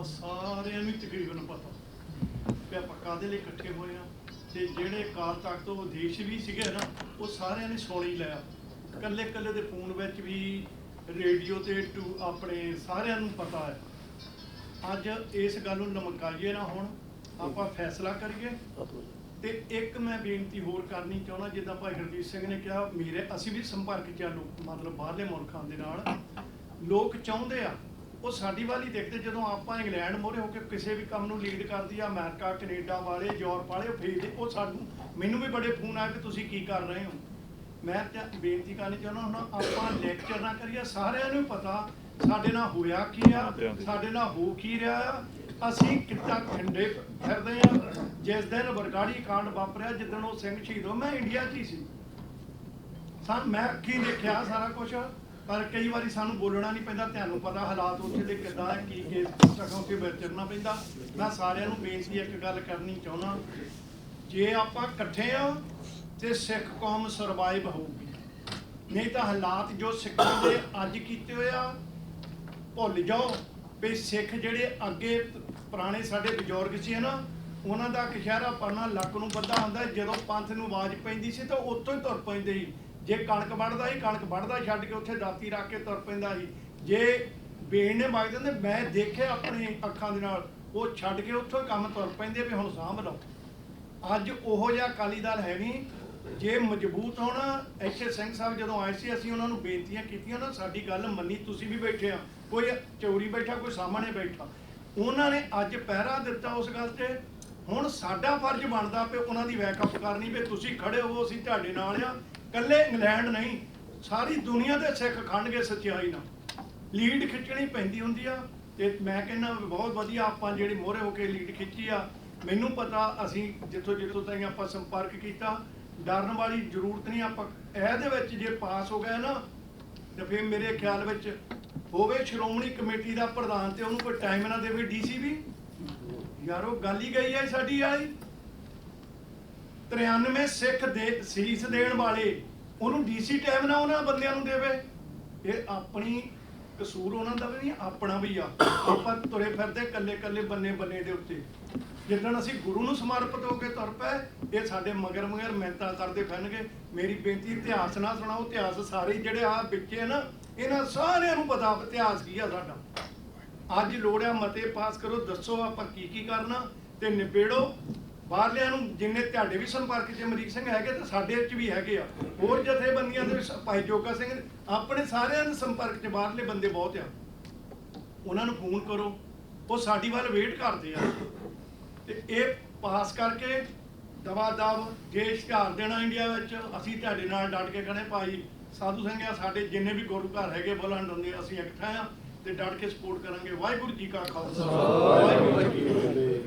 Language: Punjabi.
ਆਪਾਂ ਸਾਰਿਆਂ ਨੂੰ ਹੀ ਤਕਰੀਬਨ ਪਤਾ। ਕਿ ਆਪਾਂ ਕਾਹਦੇ ਲਈ ਇਕੱਠੇ ਹੋਏ ਆ? ਤੇ ਜਿਹੜੇ ਕਾਲ ਤੱਕ ਤੋਂ ਉਦੇਸ਼ ਵੀ ਸੀਗੇ ਨਾ, ਉਹ ਸਾਰਿਆਂ ਨੇ ਸੁਣ ਹੀ ਲਿਆ ਕੱਲੇ ਕੱਲੇ ਦੇ ਫੋਨ ਵਿੱਚ ਵੀ ਰੇਡੀਓ ਤੇ ਟੂ ਆਪਣੇ ਸਾਰਿਆਂ ਨੂੰ ਪਤਾ ਹੈ। ਅੱਜ ਇਸ ਗੱਲ ਨੂੰ ਲਮਕਾਈਏ ਨਾ ਹੁਣ, ਆਪਾਂ ਫੈਸਲਾ ਕਰੀਏ। ਤੇ ਇੱਕ ਮੈਂ ਬੇਨਤੀ ਹੋਰ ਕਰਨੀ ਚਾਹੁੰਦਾ, ਜਿੱਦਾਂ ਭਾਈ ਹਰਦੀਪ ਸਿੰਘ ਨੇ ਕਿਹਾ, ਮੇਰੇ ਅਸੀਂ ਵੀ ਸੰਪਰਕ ਚ ਆ ਲੋਕ, ਮਤਲਬ ਬਾਹਰਲੇ ਮੁਲਕਾਂ ਦੇ ਨਾਲ। ਲੋਕ ਚਾਹੁੰਦੇ ਆ ਉਹ ਸਾਡੀ ਵਾਲੀ ਦੇਖਦੇ ਜਦੋਂ ਆਪਾਂ ਇੰਗਲੈਂਡ ਮੋਰੇ ਹੋ ਕੇ ਕਿਸੇ ਵੀ ਕੰਮ ਨੂੰ ਲੀਡ ਕਰਦੀ ਆ ਅਮਰੀਕਾ ਕੈਨੇਡਾ ਵਾਲੇ ਯੂਰਪ ਵਾਲੇ ਭੇਜਦੇ ਉਹ ਸਾਨੂੰ ਮੈਨੂੰ ਵੀ ਬੜੇ ਫੋਨ ਆਏ ਕਿ ਤੁਸੀਂ ਕੀ ਕਰ ਰਹੇ ਹੋ? ਮੈਂ ਤਾਂ ਬੇਨਤੀ ਕਰਨੀ ਚਾਹੁੰਦਾ ਹੁਣ ਆਪਾਂ ਲੈਕਚਰ ਨਾ ਕਰੀਏ ਸਾਰਿਆਂ ਨੂੰ ਪਤਾ ਸਾਡੇ ਨਾਲ ਹੋਇਆ ਕੀ ਆ ਸਾਡੇ ਨਾਲ ਹੋ ਕੀ ਰਿਹਾ ਆ। ਅਸੀਂ ਕਿੱਦਾਂ ਖੰਡੇ ਫਿਰਦੇ ਆ ਜਿਸ ਦਿਨ ਬਰਗਾੜੀ ਕਾਂਡ ਵਾਪਰਿਆ ਜਿੱਦਣ ਉਹ ਸਿੰਘ ਸ਼ਹੀਦ ਹੋ ਮੈਂ ਇੰਡੀਆ 'ਚ ਹੀ ਸੀ। ਸਾ ਮੈਂ ਅੱਖੀਂ ਦੇਖਿਆ ਸਾਰਾ ਕੁਝ ਪਰ ਕਈ ਵਾਰੀ ਸਾਨੂੰ ਬੋਲਣਾ ਨਹੀਂ ਪੈਂਦਾ, ਤੁਹਾਨੂੰ ਪਤਾ ਹਾਲਾਤ ਉੱਥੇ ਦੇ ਕਿੱਦਾਂ ਹੈ, ਕੀ ਕਿਸ ਤਰ੍ਹਾਂ ਉੱਥੇ ਵਿਚਰਨਾ ਪੈਂਦਾ। ਮੈਂ ਸਾਰਿਆਂ ਨੂੰ ਬੇਨਤੀ ਇੱਕ ਗੱਲ ਕਰਨੀ ਚਾਹੁੰਦਾ, ਜੇ ਆਪਾਂ ਇਕੱਠੇ ਆ ਤੇ ਸਿੱਖ ਕੌਮ ਸਰਵਾਈਵ ਹੋਊਗੀ। ਨਹੀਂ ਤਾਂ ਹਾਲਾਤ ਜੋ ਸਿੱਖਾਂ ਦੇ ਅੱਜ ਕੀਤੇ ਹੋਏ ਆ, ਭੁੱਲ ਜਾਓ ਵੀ ਸਿੱਖ ਜਿਹੜੇ ਅੱਗੇ ਪੁਰਾਣੇ ਸਾਡੇ ਬਜ਼ੁਰਗ ਸੀ ਨਾ ਉਹਨਾਂ ਦਾ ਕਸ਼ਹਿਰਾ ਪਰਨਾ ਲੱਕ ਨੂੰ ਬੱਧਾ ਹੁੰਦਾ, ਜਦੋਂ ਪੰਥ ਨੂੰ ਆਵਾਜ਼ ਪੈਂਦੀ ਸੀ ਤਾਂ ਉੱਥੋਂ ਹੀ ਤੁਰ ਪੈਂਦੇ ਸੀ। ਜੇ ਕਣਕ ਵੱਢਦਾ ਸੀ, ਕਣਕ ਵੱਢਦਾ ਛੱਡ ਕੇ ਉੱਥੇ ਦਾਤੀ ਰੱਖ ਕੇ ਤੁਰ ਪੈਂਦਾ ਸੀ। ਜੇ ਬੇਨ ਨੇ ਵਗ ਜਾਂਦੇ, ਮੈਂ ਦੇਖਿਆ ਆਪਣੀ ਅੱਖਾਂ ਦੇ ਨਾਲ, ਉਹ ਛੱਡ ਕੇ ਉੱਥੋਂ ਕੰਮ ਤੁਰ ਪੈਂਦੇ ਵੀ ਹੁਣ ਸਾਂਭ ਲਓ। ਅੱਜ ਉਹੋ ਜਿਹਾ ਅਕਾਲੀ ਦਲ ਹੈ ਨਹੀਂ, ਜੇ ਮਜ਼ਬੂਤ ਹੋਣਾ ਐਚਏ ਸਿੰਘ ਸਾਹਿਬ ਜਦੋਂ ਆਏ ਸੀ, ਅਸੀਂ ਉਹਨਾਂ ਨੂੰ ਬੇਨਤੀਆਂ ਕੀਤੀਆਂ ਨਾ ਸਾਡੀ ਗੱਲ ਮੰਨੀ, ਤੁਸੀਂ ਵੀ ਬੈਠੇ ਆ, ਕੋਈ ਚੌਰੀ ਬੈਠਾ, ਕੋਈ ਸਾਹਮਣੇ ਬੈਠਾ। ਉਹਨਾਂ ਨੇ ਅੱਜ ਪਹਿਰਾ ਦਿੱਤਾ ਉਸ ਗੱਲ ਤੇ ਹੁਣ ਸਾਡਾ ਫਰਜ਼ ਬਣਦਾ ਪਏ ਉਹਨਾਂ ਦੀ ਬੈਕਅਪ ਕਰਨੀ ਵੀ ਤੁਸੀਂ ਖੜੇ ਹੋ, ਅਸੀਂ ਤੁਹਾਡੇ ਨਾਲ ਆ। ਕੱਲੇ ਇੰਗਲੈਂਡ ਨਹੀਂ, ਸਾਰੀ ਦੁਨੀਆ ਦੇ ਸਿੱਖ ਖੰਡਗੇ ਸੱਚਾਈ ਨਾਲ। ਲੀਡ ਖਿੱਚਣੀ ਪੈਂਦੀ ਹੁੰਦੀ ਆ ਤੇ ਮੈਂ ਕਹਿੰਦਾ ਬਹੁਤ ਵਧੀਆ ਆਪਾਂ ਜਿਹੜੀ ਮੋਹਰੇ ਹੋ ਕੇ ਲੀਡ ਖਿੱਚੀ ਆ, ਮੈਨੂੰ ਪਤਾ ਅਸੀਂ ਜਿੱਥੋਂ ਜਿੱਥੋਂ ਤਾਈਂ ਆਪਾਂ ਸੰਪਰਕ ਕੀਤਾ, ਡਰਨ ਵਾਲੀ ਜ਼ਰੂਰਤ ਨਹੀਂ ਆਪਾਂ ਇਹਦੇ ਵਿੱਚ ਜੇ ਪਾਸ ਹੋ ਗਿਆ ਨਾ, ਤੇ ਫਿਰ ਮੇਰੇ ਖਿਆਲ ਵਿੱਚ ਹੋਵੇ ਸ਼੍ਰੋਮਣੀ ਕਮੇਟੀ ਦਾ ਪ੍ਰਧਾਨ ਤੇ ਉਹਨੂੰ ਕੋਈ ਟਾਈਮ ਨਾ ਦੇਵੇ ਡੀਸੀ ਵੀ। ਯਾਰ ਗੱਲ ਹੀ ਗਈ ਹੈ ਸਾਡੀ ਆਈ 93 ਸਿੱਖ ਦੇ ਸੀਸ ਦੇਣ ਵਾਲੇ, ਉਹਨੂੰ ਡੀਸੀ ਟਾਈਮ ਨਾ ਉਹਨਾਂ ਬੰਦਿਆਂ ਨੂੰ ਦੇਵੇ। ਇਹ ਆਪਣੀ ਕਸੂਰ ਉਹਨਾਂ ਦਾ ਵੀ ਨਹੀਂ, ਆਪਣਾ ਵੀ ਆ। ਆਪਾਂ ਤੁਰੇ ਫਿਰਦੇ ਕੱਲੇ ਕੱਲੇ ਬੰਨੇ ਬੰਨੇ ਦੇ ਉੱਤੇ। ਜਿੱਦਣ ਅਸੀਂ ਗੁਰੂ ਨੂੰ ਸਮਰਪਿਤ ਹੋ ਕੇ ਤੁਰ ਪਏ, ਇਹ ਸਾਡੇ ਮਗਰ ਮਗਰ ਮਿਹਨਤਾਂ ਕਰਦੇ ਫਿਰਨਗੇ। ਮੇਰੀ ਬੇਨਤੀ, ਇਤਿਹਾਸ ਨਾ ਸੁਣਾਓ, ਇਤਿਹਾਸ ਸਾਰੇ ਜਿਹੜੇ ਆ ਵਿੱਚੇ ਨਾ, ਇਹਨਾਂ ਸਾਰਿਆਂ ਨੂੰ ਪਤਾ, ਇਤਿਹਾਸ ਕੀ ਆ ਸਾਡਾ। ਅੱਜ ਲੋੜ ਆ ਮਤੇ ਪਾਸ ਕਰੋ, ਦੱਸੋ ਆਪਾਂ ਕੀ ਕੀ ਕਰਨਾ ਤੇ ਨਿਬੇੜੋ। ਬਾਹਰਲਿਆਂ ਨੂੰ ਜਿੰਨੇ ਤੁਹਾਡੇ ਵੀ ਸੰਪਰਕ 'ਚ ਅਮਰੀਕ ਸਿੰਘ ਹੈਗੇ ਤੇ ਸਾਡੇ 'ਚ ਵੀ ਹੈਗੇ ਆ। ਹੋਰ ਜਥੇਬੰਦੀਆਂ ਦੇ ਵਿੱਚ ਭਾਈ ਜੋਗਾ ਸਿੰਘ, ਆਪਣੇ ਸਾਰਿਆਂ ਦੇ ਸੰਪਰਕ 'ਚ ਬਾਹਰਲੇ ਬੰਦੇ ਬਹੁਤ ਆ। ਉਹਨਾਂ ਨੂੰ ਫੋਨ ਕਰੋ, ਉਹ ਸਾਡੀ ਵੱਲ ਵੇਟ ਕਰਦੇ ਆ। ਤੇ ਇਹ ਪਾਸ ਕਰਕੇ ਦਵਾ ਦਵ ਜੇ ਇਸ਼ਤਿਹਾਰ ਦੇਣਾ ਇੰਡੀਆ ਵਿੱਚ, ਅਸੀਂ ਤੁਹਾਡੇ ਨਾਲ ਡਟ ਕੇ ਖੜੇ ਭਾਈ ਸਾਧੂ ਸਿੰਘ ਆ, ਸਾਡੇ ਜਿੰਨੇ ਵੀ ਗੁਰੂ ਘਰ ਹੈਗੇ ਬੁਲੰਦ ਹੁੰਦੇ ਅਸੀਂ ਇਕੱਠਾ ਆ। ਤੇ ਡਟ ਕੇ ਸਪੋਰਟ ਕਰਾਂਗੇ। ਵਾਹਿਗੁਰੂ ਜੀ ਕਾ ਖਾਲਸਾ। ਵਾਹਿਗੁਰੂ ਜੀ ਕੀ ਫਤਿਹ।